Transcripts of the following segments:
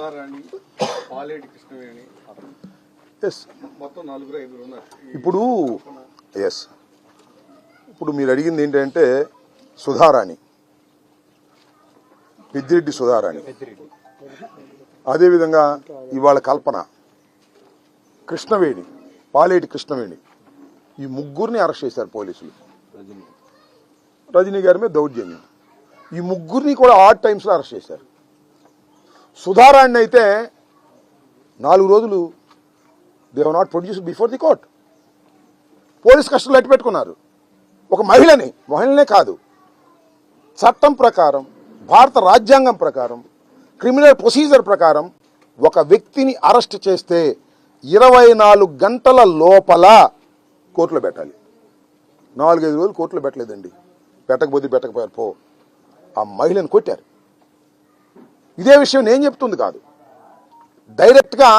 Sudharani Paleti Krishnaveni yes మొత్తం నలుగురు ఐదుగురు ఉన్నారు. ఈ ఇప్పుడు ఎస్ ఇప్పుడు మీరు అడిగింది ఏంటంటే సుధారాణి. పెద్దిరెడ్డి సుధారాణి. అదేవిధంగా ఇవాళ కల్పన కృష్ణవేణి పాలేటి కృష్ణవేణి. ఈ ముగ్గురిని అరెస్ట్ చేశారు పోలీసులు. రజనీ. గారి మీద దౌర్జన్యం. ఈ ముగ్గురిని కూడా ఆడ్ టైమ్స్లో అరెస్ట్ చేశారు. సుధారాణి అయితే నాలుగు రోజులు they uh not produce before the court police కస్టడీలో ఎట్టు పెట్టుకున్నారు. ఒక మహిళని మహిళనే కాదు. చట్టం ప్రకారం భారత రాజ్యాంగం ప్రకారం క్రిమినల్ ప్రొసీజర్ ప్రకారం ఒక వ్యక్తిని అరెస్ట్ చేస్తే ఇరవై నాలుగు గంటల లోపల కోర్టులో పెట్టాలి. నాలుగైదు రోజులు కోర్టులో పెట్టలేదండి. పెట్టకపోతే పెట్టకపోయారు. పో. ఆ మహిళను కొట్టారు. ఇదే విషయం నేను చెప్తుంది కాదు. డైరెక్ట్గా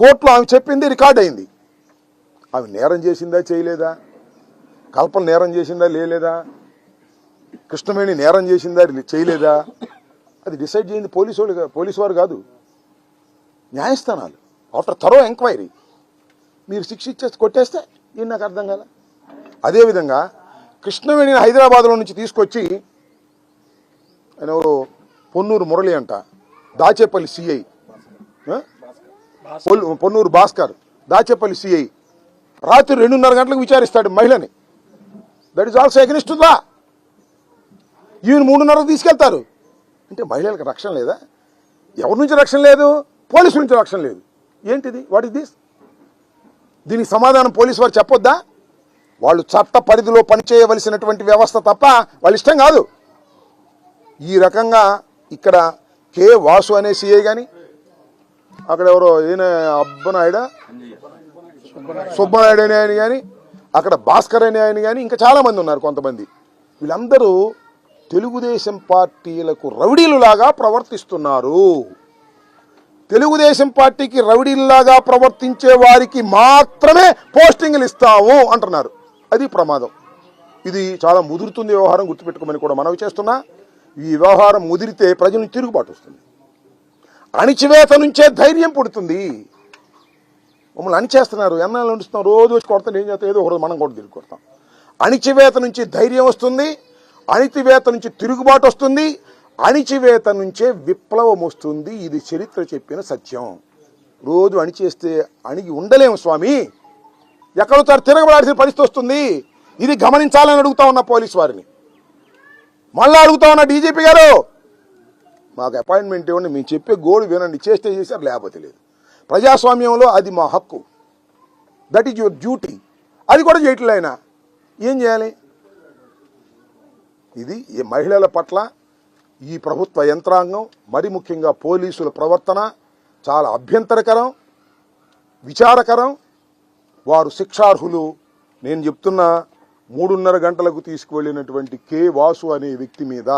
కోర్టులో ఆమె చెప్పింది రికార్డ్ అయింది. ఆమె నేరం చేసిందా చేయలేదా? కల్పన నేరం చేసిందా లేలేదా? కృష్ణవేణి నేరం చేసిందా చేయలేదా? అది డిసైడ్ చేయింది పోలీసు వాళ్ళు పోలీసు వారు కాదు. న్యాయస్థానాలు. After thorough enquiry. మీరు శిక్ష ఇచ్చేసి కొట్టేస్తే ఇది నాకు అర్థం కదా అదేవిధంగా కృష్ణవేణిని హైదరాబాద్లో నుంచి తీసుకొచ్చి ఆయన పొన్నూరు మురళి అంట. దాచేపల్లి సిఐ. పొన్నూరు భాస్కర్ దాచేపల్లి సిఐ. రాత్రి రెండున్నర గంటలకు విచారిస్తాడు మహిళని. That is also against law ఈయన మూడున్నరకు తీసుకెళ్తారు. అంటే మహిళలకు రక్షణ లేదా? ఎవరి నుంచి రక్షణ లేదు? పోలీసు నుంచి రక్షణ లేదు. ఏంటిది? వాట్ ఇస్ దిస్ దీనికి సమాధానం పోలీసు వారు చెప్పొద్దా? వాళ్ళు చట్ట పరిధిలో పనిచేయవలసినటువంటి వ్యవస్థ తప్ప వాళ్ళ ఇష్టం కాదు. ఈ రకంగా ఇక్కడ కే వాసు అనే సీఏ కానీ అక్కడ ఎవరో ఈయన అబ్బనాయుడ? సుబ్బనాయుడు అనే ఆయన కానీ అక్కడ భాస్కర్ అనే ఆయన కానీ ఇంకా చాలామంది ఉన్నారు కొంతమంది. వీళ్ళందరూ తెలుగుదేశం పార్టీలకు రౌడీలులాగా ప్రవర్తిస్తున్నారు. తెలుగుదేశం పార్టీకి రౌడీల్లాగా ప్రవర్తించే వారికి మాత్రమే పోస్టింగ్లు ఇస్తాము అంటున్నారు. అది ప్రమాదం. ఇది చాలా ముదురుతుంది వ్యవహారం గుర్తుపెట్టుకోమని కూడా మనవి చేస్తున్నా. ఈ వ్యవహారం ముదిరితే ప్రజల నుంచి తిరుగుబాటు వస్తుంది. అణిచివేత నుంచే ధైర్యం పుడుతుంది. మమ్మల్ని అణిచేస్తున్నారు ఎన్నాళ్ళు నడుస్తున్నాం రోజు వచ్చి కొడతాం ఏం చేస్తాం? ఏదో ఒకరోజు మనం కూడా తిరిగి కొడతాం. అణిచివేత నుంచి ధైర్యం వస్తుంది అణితివేత నుంచి తిరుగుబాటు వస్తుంది అణిచివేత నుంచే విప్లవం వస్తుంది. ఇది చరిత్ర చెప్పిన సత్యం. రోజు అణిచేస్తే అణిగి ఉండలేము స్వామి. ఎక్కడో సార్ తిరగబడాల్సిన పరిస్థితి వస్తుంది. ఇది గమనించాలని అడుగుతా ఉన్న పోలీస్ వారిని. మళ్ళీ అడుగుతా ఉన్నా డీజీపీ గారు. మాకు అపాయింట్మెంట్ ఇవ్వండి మేము చెప్పే గోడు వినండి చేస్తే చేశారు లేకపోతే లేదు. ప్రజాస్వామ్యంలో అది మా హక్కు. దట్ ఈజ్ యువర్ డ్యూటీ అది కూడా చేయట్లే ఆయన. ఏం చేయాలి? ఇది ఈ మహిళల పట్ల ఈ ప్రభుత్వ యంత్రాంగం మరి ముఖ్యంగా పోలీసుల ప్రవర్తన చాలా అభ్యంతరకరం విచారకరం. వారు శిక్షార్హులు. నేను చెప్తున్నా మూడున్నర గంటలకు తీసుకువెళ్ళినటువంటి కె వాసు అనే వ్యక్తి మీద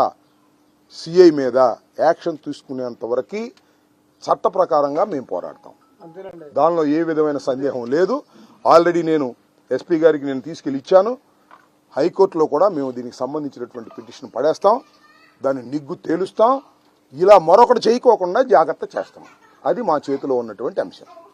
సిఐ మీద యాక్షన్ తీసుకునేంత వరకు చట్ట ప్రకారంగా మేము పోరాడతాం. దానిలో ఏ విధమైన సందేహం లేదు. ఆల్రెడీ నేను ఎస్పీ గారికి నేను తీసుకెళ్ళి ఇచ్చాను. హైకోర్టులో కూడా మేము దీనికి సంబంధించినటువంటి పిటిషన్ పడేస్తాం. దాన్ని నిగ్గు తేలుస్తాం. ఇలా మరొకటి చేయకోకుండా జాగ్రత్త చేస్తాం. అది మా చేతిలో ఉన్నటువంటి అంశం.